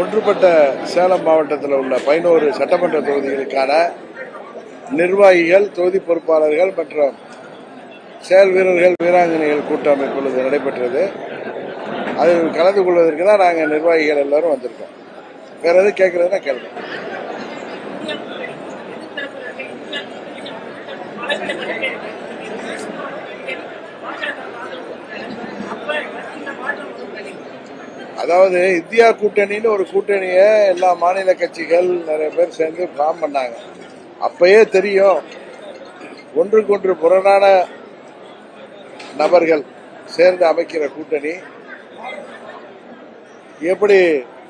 ஒன்றுபட்ட சேலம் மாவட்டத்தில் உள்ள பதினோரு சட்டமன்ற தொகுதிகளுக்கான நிர்வாகிகள் தொகுதி பொறுப்பாளர்கள் மற்றும் செயல் வீரர்கள் வீராங்கனைகள் கூட்டம் இப்பொழுது நடைபெற்றது. அதில் கலந்து கொள்வதற்கு தான் நாங்கள் நிர்வாகிகள் எல்லாரும் வந்திருக்கோம். வேற எதுவும் கேட்கறதுன்னா கேளுங்க. அதாவது இந்தியா கூட்டணின்னு ஒரு கூட்டணியை எல்லா மாநில கட்சிகள் நிறைய பேர் சேர்ந்து ஃபார்ம் பண்ணாங்க. அப்பயே தெரியும் ஒன்றுக்கொன்று புறநான நபர்கள் சேர்ந்து அமைக்கிற கூட்டணி. எப்படி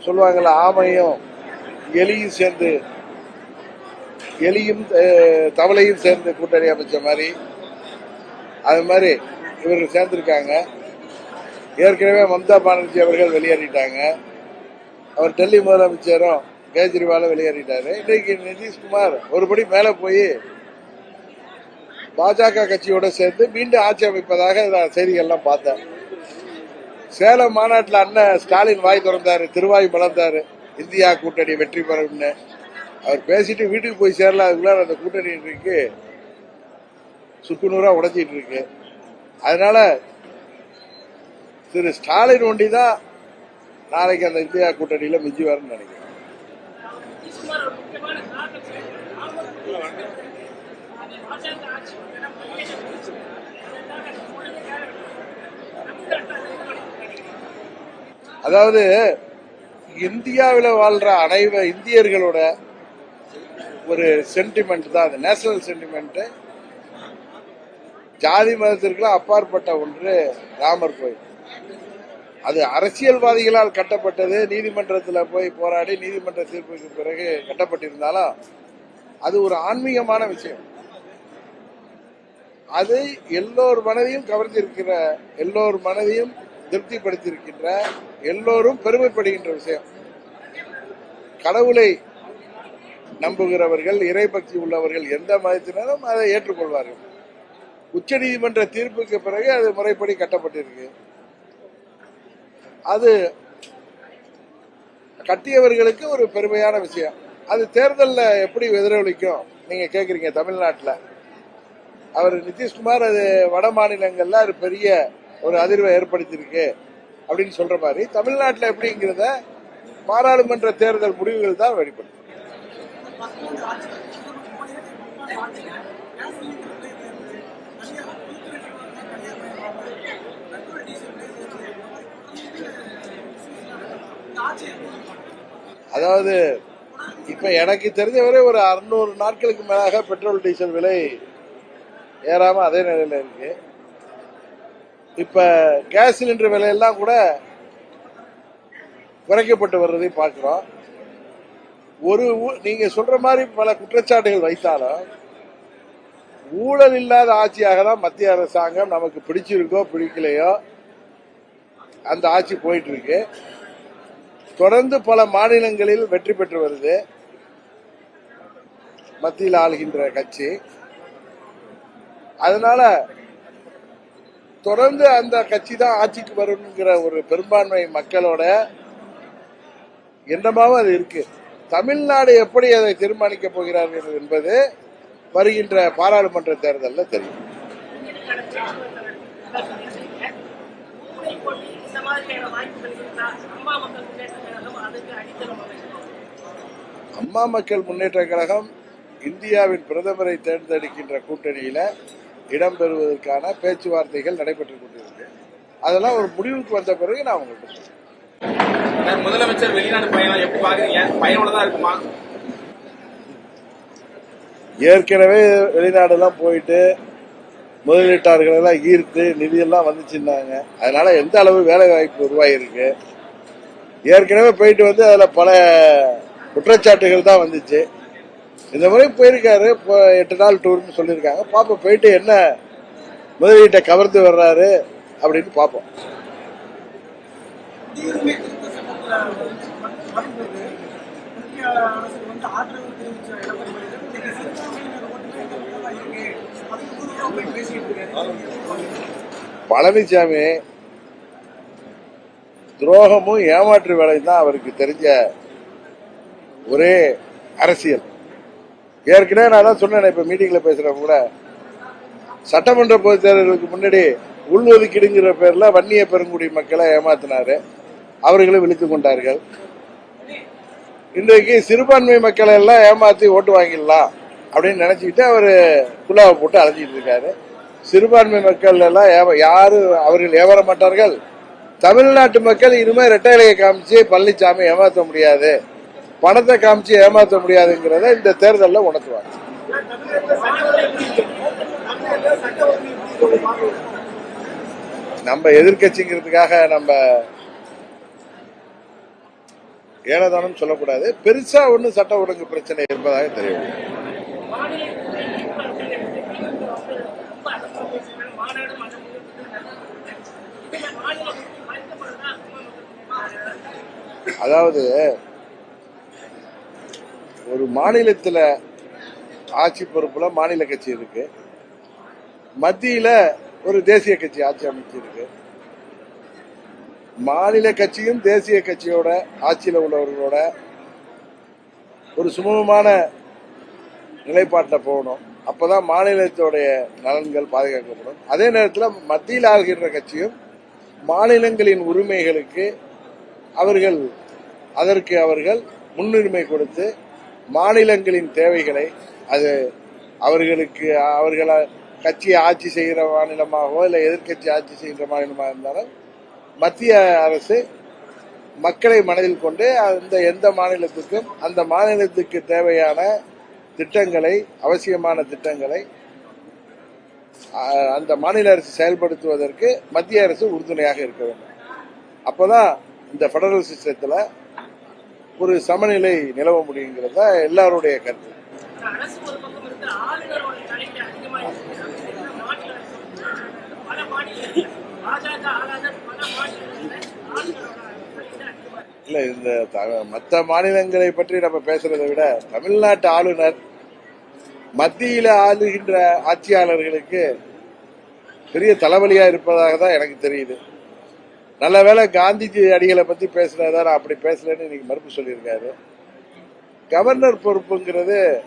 சொல்லுவாங்கல்ல ஆமையும் எலியும் சேர்ந்து எலியும் தவளையும் சேர்ந்து கூட்டணி அமைச்ச மாதிரி. அது மாதிரி இவர்கள் சேர்ந்திருக்காங்க. ஏற்கனவே மம்தா பானர்ஜி அவர்கள் வெளியேறிட்டாங்க. அவர் டெல்லி முதலமைச்சரும் கேஜ்ரிவாலும் வெளியேறிட்டாரு. இன்னைக்கு நிதிஷ்குமார் ஒருபடி மேலே போய் பாஜக கட்சியோட சேர்ந்து மீண்டும் ஆட்சி அமைப்பதாக நான் செய்திகள்லாம் பார்த்தேன். சேலம் மாநாட்டில் அண்ணன் ஸ்டாலின் வாய் திறந்தாரு திருவாய் மலர்ந்தாரு. இந்தியா கூட்டணி வெற்றி பெறும்னு. அவர் பேசிட்டு வீட்டுக்கு போய் சேரல அதுக்குள்ள அந்த கூட்டணி இருக்கு சுக்குநூறா உடைச்சிட்டு இருக்கு. அதனால திரு ஸ்டாலின் ஒண்டி தான் நாளைக்கு அந்த இந்தியா கூட்டணியில மிஞ்சி வரும்னு நினைக்கிறேன். அதாவது இந்தியாவில் வாழ்ற அனைவ இந்தியர்களோட ஒரு சென்டிமெண்ட் தான் அது. நேஷனல் சென்டிமெண்ட் ஜாதி மதத்திற்குலாம் அப்பாற்பட்ட ஒன்று ராமர் கோயில். அது அரசியல்வாதிகளால் கட்டப்பட்டது. நீதிமன்றத்தில் போய் போராடி நீதிமன்ற தீர்ப்புக்கு பிறகு கட்டப்பட்டிருந்தாலும் அது ஒரு ஆன்மீகமான விஷயம். அது எல்லோர் மனதையும் கவர்ந்திருக்கிற எல்லோர் மனதையும் திருப்திப்படுத்தியிருக்கின்ற எல்லோரும் பெருமைப்படுகின்ற விஷயம். கடவுளை நம்புகிறவர்கள் இறைபக்தி உள்ளவர்கள் எந்த மதத்தினரும் அதை ஏற்றுக்கொள்வார்கள். உச்ச நீதிமன்ற தீர்ப்புக்கு பிறகு அது முறைப்படி கட்டப்பட்டிருக்கு. அது கட்டியவர்களுக்கு ஒரு பெருமையான விஷயம். அது தேர்தலில் எப்படி எதிரொலிக்கும் நீங்கள் கேட்குறீங்க தமிழ்நாட்டில்? அவர் நிதிஷ்குமார் அது வட மாநிலங்களில் ஒரு பெரிய ஒரு அதிர்வை ஏற்படுத்தியிருக்கு அப்படின்னு சொல்கிற மாதிரி தமிழ்நாட்டில் எப்படிங்கிறத பாராளுமன்ற தேர்தல் முடிவுகள் தான் வெளிப்படுத்தும். அதாவது இப்ப எனக்கு தெரிஞ்சவரை ஒரு அறுநூறு நாட்களுக்கு மேலாக பெட்ரோல் டீசல் விலை ஏறாம அதே நிலையில இருக்கு. இப்ப கேஸ் சிலிண்டர் விலையெல்லாம் கூட குறைக்கப்பட்டு வர்றதை பார்க்குறோம். ஒரு ஊ- நீங்க சொல்ற மாதிரி பல குற்றச்சாட்டுகள் வைத்தாலும் ஊழல் இல்லாத ஆட்சியாக தான் மத்திய அரசாங்கம் நமக்கு பிடிச்சிருக்கோ பிடிக்கலையோ அந்த ஆட்சி போயிட்டு இருக்கு. தொடர்ந்து பல மாநிலங்களில் வெற்றி பெற்று வருது. மத்தியில் ஆளுகின்ற கட்சி. அதனால தொடர்ந்து அந்த கட்சி தான் ஆட்சிக்கு வருங்கிற ஒரு பெரும்பான்மை மக்களோட எண்ணமாவும் அது இருக்கு. தமிழ்நாடு எப்படி அதை தீர்மானிக்க போகிறார்கள் என்பது வருகின்ற பாராளுமன்ற தேர்தலில் தெரியும். இந்த மாதிரியான வாய்ப்புகள் இருந்தா அம்மா மக்கள் முன்னேற்ற கழகம் அதுக்கு அடித்தளம் அம்மா மக்கள் முன்னேற்ற கழகம் இந்தியாவின் பிரதமரை தேர்ந்தெடுக்கின்ற கூட்டணியில இடம்பெறுவதற்கான பேச்சுவார்த்தைகள் நடைபெற்றுக் கொண்டிருக்கு. அதெல்லாம் ஒரு முடிவுக்கு வந்த பிறகு நான் உங்களுக்கு முதலமைச்சர் வெளிநாடு பயணம் எப்படி பாக்குறீங்க? பயனுள்ளதா இருக்குமா? ஏற்கனவே வெளிநாடெல்லாம் போயிட்டு முதலீட்டாளர்கள் எல்லாம் ஈர்த்து நிதியெல்லாம் வந்துச்சுன்னாங்க. அதனால எந்த அளவு வேலை வாய்ப்பு உருவாகிருக்கு ஏற்கனவே போயிட்டு வந்து அதில் பல குற்றச்சாட்டுகள் தான் வந்துச்சு. இந்த முறை போயிருக்காரு. இப்போ எட்டு நாள் டூர்னு சொல்லியிருக்காங்க. பாப்போம் போயிட்டு என்ன முதலீட்டை கவர்ந்து வர்றாரு அப்படின்னு பார்ப்போம் குடியுரிமை திருத்த பழனிசாமி துரோகமும் ஏமாற்று வேலையும் தான் அவருக்கு தெரிஞ்ச ஒரே அரசியல். ஏற்கனவே நான் தான் சொன்னேன் இப்ப மீட்டிங்ல பேசுறவங்க கூட. சட்டமன்ற பொதுத் தேர்தலுக்கு முன்னாடி உள்ஒதுக்கீடுங்கிற பேர்ல வன்னிய பெருங்குடி மக்களை ஏமாத்தினாரு. அவர்களும் விழித்து கொண்டார்கள். இன்றைக்கு சிறுபான்மை மக்களை எல்லாம் ஏமாத்தி ஓட்டு வாங்கிடலாம். அப்படின்னு நினச்சிக்கிட்டு அவர் குழாவை போட்டு அலைஞ்சிட்டு இருக்காரு. சிறுபான்மை மக்கள் எல்லாம் ஏவ- யாரு அவர்கள் ஏவர மாட்டார்கள்? தமிழ்நாட்டு மக்கள் இனிமேல் ரெட்டையிலையை காமிச்சு பழனிசாமி ஏமாற்ற முடியாது. பணத்தை காமிச்சு ஏமாற்ற முடியாதுங்கிறத இந்த தேர்தலில் உணர்த்துவாங்க. நம்ம எதிர்க்கட்சிங்கிறதுக்காக நம்ம ஏனதானம் சொல்லக்கூடாது. பெருசா ஒன்றும் சட்ட ஒழுங்கு பிரச்சனை இருப்பதாக தெரியவில்லை அதாவது ஒரு மாநிலத்தில் ஆட்சி பொறுப்புல மாநில கட்சி இருக்கு. மத்தியில ஒரு தேசிய கட்சி ஆட்சி அமைச்சிருக்கு. மாநில கட்சியும் தேசிய கட்சியோட ஆட்சியில் உள்ளவர்களோட ஒரு சுமூகமான நிலைப்பாட்டில் போகணும். அப்போதான் மாநிலத்தோடைய நலன்கள் பாதுகாக்கப்படும். அதே நேரத்தில் மத்தியில் ஆள்கின்ற கட்சியும் மாநிலங்களின் உரிமைகளுக்கு அவர்கள் அதற்கு அவர்கள் முன்னுரிமை கொடுத்து மாநிலங்களின் தேவைகளை அது அவர்களுக்கு அவர்கள கட்சி ஆட்சி செய்கிற மாநிலமாகவோ இல்லை எதிர்க்கட்சி ஆட்சி செய்கிற மாநிலமாக இருந்தாலும் மத்திய அரசு மக்களை மனதில் கொண்டு அந்த எந்த மாநிலத்துக்கும் அந்த மாநிலத்துக்கு தேவையான திட்டங்களை அவசியமான திட்டங்களை அந்த மாநில அரசு செயல்படுத்துவதற்கு மத்திய அரசு உறுதுணையாக இருக்க வேண்டும். அப்போதான் இந்த ஃபெடரல் சிஸ்டத்தில் ஒரு சமநிலை நிலவ முடியுங்கிறது தான் எல்லாருடைய கருத்து. இல்லை இந்த த- மாநிலங்களை பற்றி நம்ம பேசுறதை விட தமிழ்நாட்டு ஆளுநர் மத்தியில ஆளுகின்ற ஆட்சியாளர்களுக்கு பெரிய தலைவலியா இருப்பதாக தான் எனக்கு தெரியுது. நல்ல வேளை காந்திஜி அடிகளை பத்தி பேசுறதா நான் அப்படி பேசலன்னு இன்னைக்கு மறுப்பு சொல்லியிருக்காரு. கவர்னர் பொறுப்புங்கிறது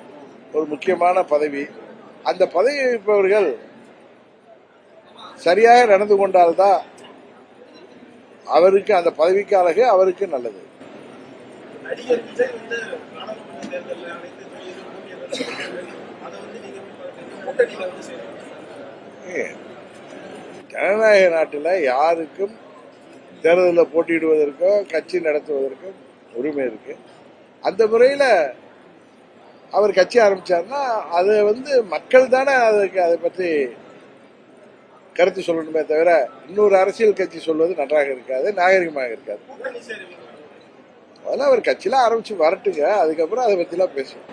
ஒரு முக்கியமான பதவி. அந்த பதவி வகிப்பவர்கள் சரியாக நடந்து கொண்டால்தான் அவருக்கு அந்த பதவிக்கு அழகு அவருக்கு நல்லது. நடிகர் விஜய் வந்து நாடாளுமன்ற தேர்தலில் அனைத்து தொகுதிகளிலும் போட்டியிடுறாரு. அதை வந்து நீங்க எப்படி பார்க்கறீங்க? கூட்டணியில வந்து சேருங்க ஏ, ஜனநாயக நாட்டில் யாருக்கும் தேர்தலில் போட்டியிடுவதற்கோ கட்சி நடத்துவதற்கும் உரிமை இருக்கு அந்த முறையில் அவர் கட்சி ஆரம்பிச்சாருன்னா அது வந்து மக்கள் தானே அதுக்கு அதை பற்றி கருத்து சொல்லணுமே தவிர இன்னொரு அரசியல் கட்சி சொல்வது நன்றாக இருக்காது நாகரிகமாக இருக்காது அதெல்லாம் அவர் கட்சியில ஆரம்பிச்சு வரட்டுங்க அதுக்கப்புறம் அதை பற்றிலாம் பேசுவோம்.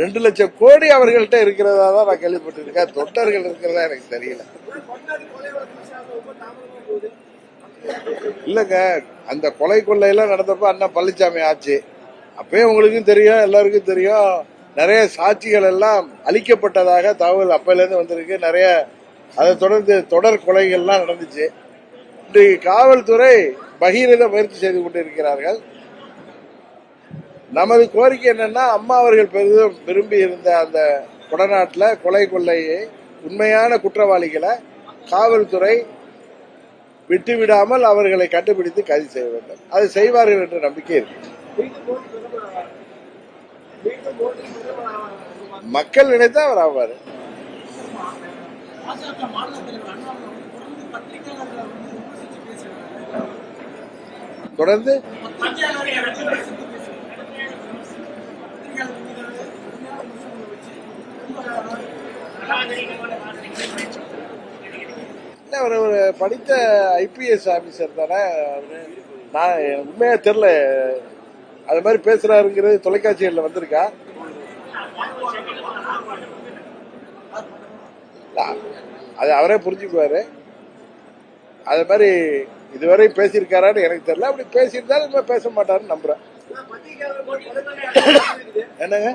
ரெண்டு லட்சம் கோடி அவர்கள்ட்ட இருக்கிறதா தான் நான் கேள்விப்பட்டிருக்கேன். தொண்டர்கள் இருக்கிறதா எனக்கு தெரியல. இல்லைங்க அந்த கொலை கொள்ளையெல்லாம் நடந்தப்ப அண்ணா பழனிசாமி ஆச்சு. அப்பயே உங்களுக்கும் தெரியும் எல்லாருக்கும் தெரியும். நிறைய சாட்சிகள் எல்லாம் அழிக்கப்பட்டதாக தகவல் அப்பையிலேருந்து வந்திருக்கு. நிறைய அதை தொடர்ந்து தொடர் கொலைகள்லாம் நடந்துச்சு. இன்றைக்கு காவல்துறை பகீரத முயற்சி செய்து கொண்டிருக்கிறார்கள். நமது கோரிக்கை என்னன்னா அம்மா அவர்கள் பெரிதும் விரும்பி இருந்த அந்த கொடநாட்டில் கொலை கொள்ளையை உண்மையான குற்றவாளிகளை காவல்துறை விட்டுவிடாமல் அவர்களை கண்டுபிடித்து கைது செய்ய வேண்டும். அதை செய்வார்கள் என்ற நம்பிக்கை இருக்கு. மக்கள் நினைத்தா அவர் ஆவார். தொடர்ந்து பத்திரிகையாளர்களை அவர் ஒரு படித்த ஐபிஎஸ் ஆபீசர் தானே நான் உண்மையாக உண்மையா தெரியல. அது மாதிரி பேசுறாருங்கிறது தொலைக்காட்சிகளில் வந்திருக்கா? அது அவரே புரிஞ்சுக்குவாரு. அது மாதிரி இதுவரை பேசியிருக்காரான்னு எனக்கு தெரியல. அப்படி பேசியிருந்தாலும் இனிமே பேச மாட்டாருன்னு நம்புறேன். என்னங்க?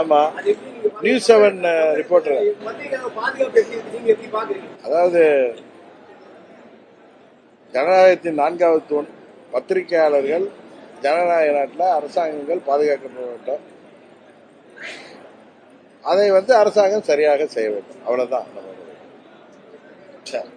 ஆமா. நியூஸ் செவன் ரிப்போர்ட்டர் அதாவது ஜனநாயகத்தின் நான்காவது தூண். பத்திரிகையாளர்கள் ஜனநாயக நாட்டில் அரசாங்கங்கள் பாதுகாக்கப்பட வேண்டும் அதை வந்து அரசாங்கம் சரியாக செய்ய வேண்டும். அவ்வளோதான் நம்ம சரி